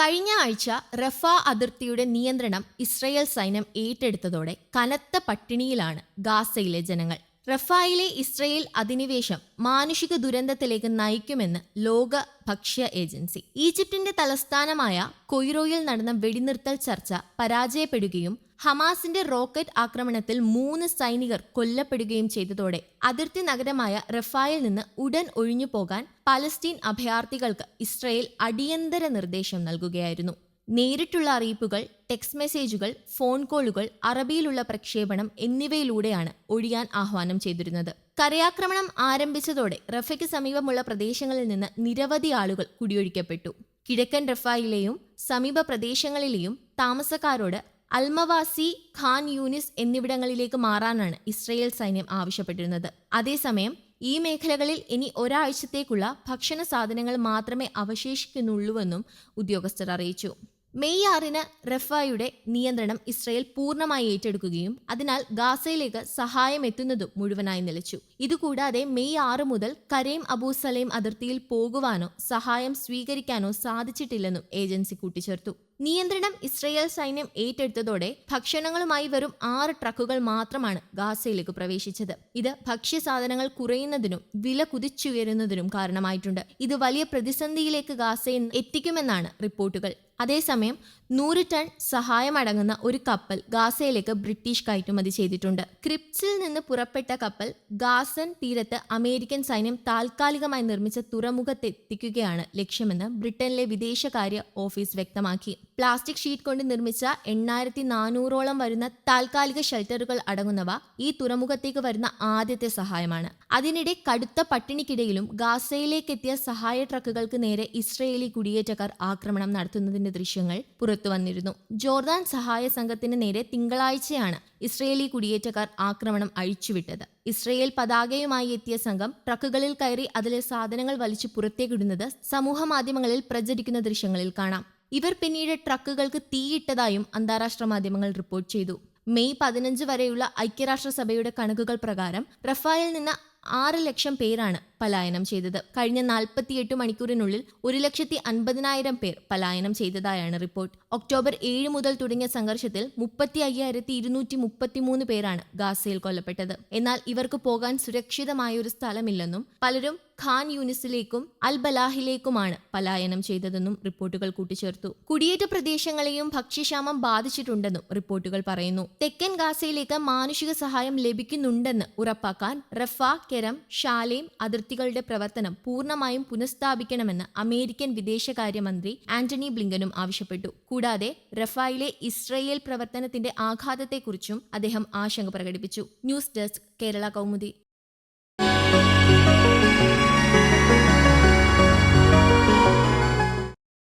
കഴിഞ്ഞ ആഴ്ച റഫ അതിർത്തിയുടെ നിയന്ത്രണം ഇസ്രയേൽ സൈന്യം ഏറ്റെടുത്തതോടെ കനത്ത പട്ടിണിയിലാണ് ഗാസയിലെ ജനങ്ങൾ. റഫായിലെ ഇസ്രയേൽ അധിനിവേശം മാനുഷിക ദുരന്തത്തിലേക്ക് നയിക്കുമെന്ന് ലോക ഭക്ഷ്യ ഏജൻസി. ഈജിപ്തിന്റെ തലസ്ഥാനമായ കൊയ്റോയിൽ നടന്ന വെടിനിർത്തൽ ചർച്ച പരാജയപ്പെടുകയും ഹമാസിന്റെ റോക്കറ്റ് ആക്രമണത്തിൽ മൂന്ന് സൈനികർ കൊല്ലപ്പെടുകയും ചെയ്തതോടെ അതിർത്തി നഗരമായ റഫായിൽ നിന്ന് ഉടൻ ഒഴിഞ്ഞു പോകാൻ പലസ്തീൻ അഭയാർത്ഥികൾക്ക് ഇസ്രയേൽ അടിയന്തര നിർദ്ദേശം നൽകുകയായിരുന്നു. നേരിട്ടുള്ള അറിയിപ്പുകൾ ടെക്സ്റ്റ് മെസ്സേജുകൾ ഫോൺ കോളുകൾ അറബിയിലുള്ള പ്രക്ഷേപണം എന്നിവയിലൂടെയാണ് ഒഴിയാൻ ആഹ്വാനം ചെയ്തിരുന്നത്. കരയാക്രമണം ആരംഭിച്ചതോടെ റഫയ്ക്ക് സമീപമുള്ള പ്രദേശങ്ങളിൽ നിന്ന് നിരവധി ആളുകൾ കുടിയൊഴിക്കപ്പെട്ടു. കിഴക്കൻ റഫായിലെയും സമീപ പ്രദേശങ്ങളിലെയും താമസക്കാരോട് അൽമവാസി ഖാൻ യൂനിസ് എന്നിവിടങ്ങളിലേക്ക് മാറാനാണ് ഇസ്രയേൽ സൈന്യം ആവശ്യപ്പെട്ടിരുന്നത്. അതേസമയം ഈ മേഖലകളിൽ ഇനി ഒരാഴ്ചത്തേക്കുള്ള ഭക്ഷണ സാധനങ്ങൾ മാത്രമേ അവശേഷിക്കുന്നുള്ളൂവെന്നും ഉദ്യോഗസ്ഥർ അറിയിച്ചു. മെയ് ആറിന് റഫായുടെ നിയന്ത്രണം ഇസ്രയേൽ പൂർണമായി ഏറ്റെടുക്കുകയും അതിനാൽ ഗാസയിലേക്ക് സഹായം എത്തുന്നതും മുഴുവനായി നിലച്ചു. ഇതുകൂടാതെ മെയ് ആറ് മുതൽ കരേം അബൂസലേം അതിർത്തിയിൽ പോകുവാനോ സഹായം സ്വീകരിക്കാനോ സാധിച്ചിട്ടില്ലെന്നും ഏജൻസി കൂട്ടിച്ചേർത്തു. നിയന്ത്രണം ഇസ്രയേൽ സൈന്യം ഏറ്റെടുത്തതോടെ ഭക്ഷണങ്ങളുമായി വെറും ആറ് ട്രക്കുകൾ മാത്രമാണ് ഗാസയിലേക്ക് പ്രവേശിച്ചത്. ഇത് ഭക്ഷ്യസാധനങ്ങൾ കുറയുന്നതിനും വില കുതിച്ചുയരുന്നതിനും കാരണമായിട്ടുണ്ട്. ഇത് വലിയ പ്രതിസന്ധിയിലേക്ക് ഗാസയെ എത്തിക്കുമെന്നാണ് റിപ്പോർട്ടുകൾ. അതേസമയം നൂറ് ടൺ സഹായമടങ്ങുന്ന ഒരു കപ്പൽ ഗാസയിലേക്ക് ബ്രിട്ടീഷ് കയറ്റുമതി ചെയ്തിട്ടുണ്ട്. ക്രിപ്സിൽ നിന്ന് പുറപ്പെട്ട കപ്പൽ ഗാസൻ തീരത്ത് അമേരിക്കൻ സൈന്യം താൽക്കാലികമായി നിർമ്മിച്ച തുറമുഖത്തെത്തിക്കുകയാണ് ലക്ഷ്യമെന്ന് ബ്രിട്ടനിലെ വിദേശകാര്യ ഓഫീസ് വ്യക്തമാക്കി. പ്ലാസ്റ്റിക് ഷീറ്റ് കൊണ്ട് നിർമ്മിച്ച എണ്ണായിരത്തി നാനൂറോളം വരുന്ന താൽക്കാലിക ഷെൽട്ടറുകൾ അടങ്ങുന്നവ ഈ തുറമുഖത്തേക്ക് വരുന്ന ആദ്യത്തെ സഹായമാണ്. അതിനിടെ കടുത്ത പട്ടിണിക്കിടയിലും ഗാസയിലേക്കെത്തിയ സഹായ ട്രക്കുകൾക്ക് നേരെ ഇസ്രയേലി കുടിയേറ്റക്കാർ ആക്രമണം നടത്തുന്നതിന്റെ ദൃശ്യങ്ങൾ പുറത്തുവന്നിരുന്നു ജോർദാൻ സഹായ സംഘത്തിന് നേരെ തിങ്കളാഴ്ചയാണ് ഇസ്രയേലി കുടിയേറ്റക്കാർ ആക്രമണം അഴിച്ചുവിട്ടത്. ഇസ്രയേൽ പതാകയുമായി എത്തിയ സംഘം ട്രക്കുകളിൽ കയറി അതിലെ സാധനങ്ങൾ വലിച്ചു പുറത്തേക്കിടുന്നത് സമൂഹ മാധ്യമങ്ങളിൽ പ്രചരിക്കുന്ന ദൃശ്യങ്ങളിൽ കാണാം. ഇവർ പിന്നീട് ട്രക്കുകൾക്ക് തീയിട്ടതായും അന്താരാഷ്ട്ര മാധ്യമങ്ങൾ റിപ്പോർട്ട് ചെയ്തു. മെയ് പതിനഞ്ച് വരെയുള്ള ഐക്യരാഷ്ട്രസഭയുടെ കണക്കുകൾ പ്രകാരം റഫായിൽ നിന്ന് ആറ് ലക്ഷം പേരാണ് പലായനം ചെയ്തത്. കഴിഞ്ഞ നാൽപ്പത്തിയെട്ട് മണിക്കൂറിനുള്ളിൽ ഒരു ലക്ഷത്തി അൻപതിനായിരം പേർ പലായനം ചെയ്തതായാണ് റിപ്പോർട്ട്. ഒക്ടോബർ ഏഴ് മുതൽ തുടങ്ങിയ സംഘർഷത്തിൽ മുപ്പത്തി അയ്യായിരത്തി ഇരുന്നൂറ്റി മുപ്പത്തിമൂന്ന് പേരാണ് ഗാസയിൽ കൊല്ലപ്പെട്ടത്. എന്നാൽ ഇവർക്ക് പോകാൻ സുരക്ഷിതമായ ഒരു സ്ഥലമില്ലെന്നും പലരും ഖാൻ യൂണിസിലേക്കും അൽ ബലാഹിലേക്കുമാണ് പലായനം ചെയ്തതെന്നും റിപ്പോർട്ടുകൾ കൂട്ടിച്ചേർത്തു. കുടിയേറ്റ പ്രദേശങ്ങളെയും ഭക്ഷ്യക്ഷാമം ബാധിച്ചിട്ടുണ്ടെന്നും റിപ്പോർട്ടുകൾ പറയുന്നു. തെക്കൻ ഗാസയിലേക്ക് മാനുഷിക സഹായം ലഭിക്കുന്നുണ്ടെന്ന് ഉറപ്പാക്കാൻ റഫ കെരം ഷാലേം അതിർത്തികളുടെ പ്രവർത്തനം പൂർണമായും പുനഃസ്ഥാപിക്കണമെന്ന് അമേരിക്കൻ വിദേശകാര്യമന്ത്രി ആന്റണി ബ്ലിങ്കനും ആവശ്യപ്പെട്ടു. കൂടാതെ റഫായിലെ ഇസ്രയേൽ പ്രവർത്തനത്തിന്റെ ആഘാതത്തെക്കുറിച്ചും അദ്ദേഹം ആശങ്ക പ്രകടിപ്പിച്ചു. News desk Kerala Kaumudi.